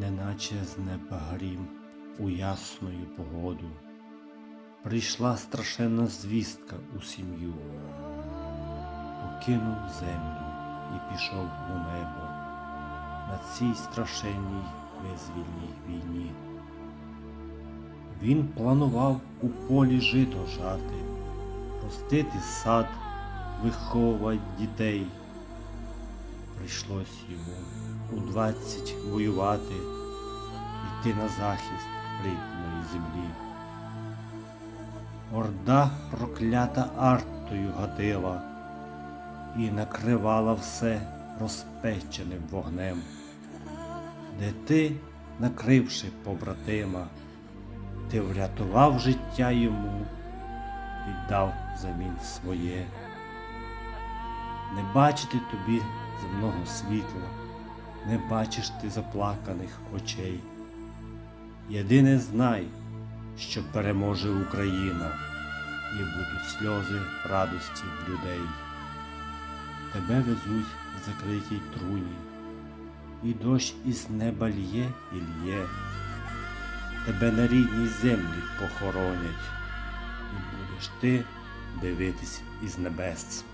неначе з неба грім у ясною погоду. Прийшла страшенна звістка у сім'ю, покинув землю і пішов у небо на цій страшенній визвільній війні. Він планував у полі жито жати, ростити сад, виховувати дітей. Прийшлось йому у двадцять воювати, йти на захист рідної землі. Орда проклята артою гатила і накривала все розпеченим вогнем, де ти, накривши побратима, ти врятував життя йому, віддав замін своє. Не бачити тобі земного світла, не бачиш ти заплаканих очей. Єдине знай, що переможе Україна, і будуть сльози радості в людей. Тебе везуть в закритій труні, і дощ із неба лє і лє. Тебе на рідній землі похоронять, і будеш ти дивитись із небес.